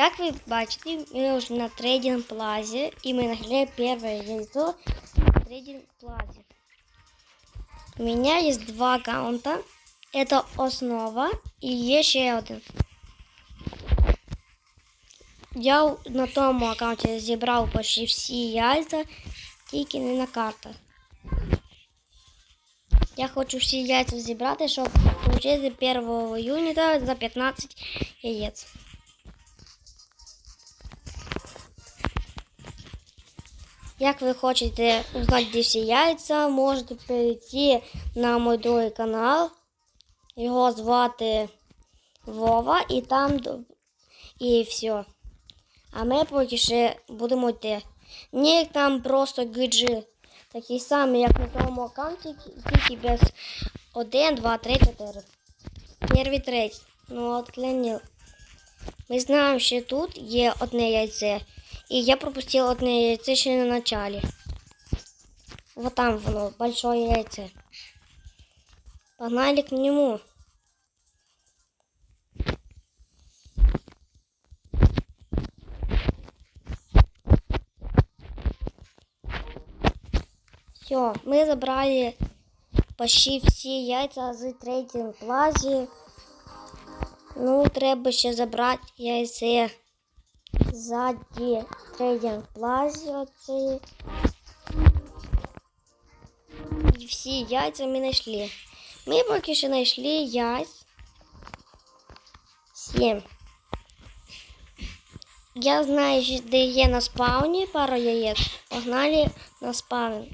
Как вы бачите, мы уже на трейдинг плазе, и мы нашли первое яйцо на трейдинг плазе. У меня есть два аккаунта. Это основа і є ще один. Я на тому аккаунті зібрав почти всі яйця, тільки не на картах. Я хочу всі яйця зібрати, щоб отримати першого юніта за 15 яєць. Як ви хочете узнати, де всі яйця, можете перейти на мій другий канал. Його звати Вова і там і все. А ми поки ще будемо йти. Нік там просто GG. Такий самий, як на тому аккаунті, тільки без 1, 2, 3, 4. Перший третій. Ну от клянів. Ми знаємо, що тут є одне яйце. І я пропустив одне яйце ще на началі. Вот там воно, большое яйце. Погнали к нему. Все, ми забрали почти всі яйця з трейдинг плазі. Ну, треба ще забрати яйце ззаді трейдинг плазі оці. І всі яйця ми знайшли. Ми поки що знайшли яйць. Сім. Я знаю, де є на спауні пару яєць. Погнали на спаун.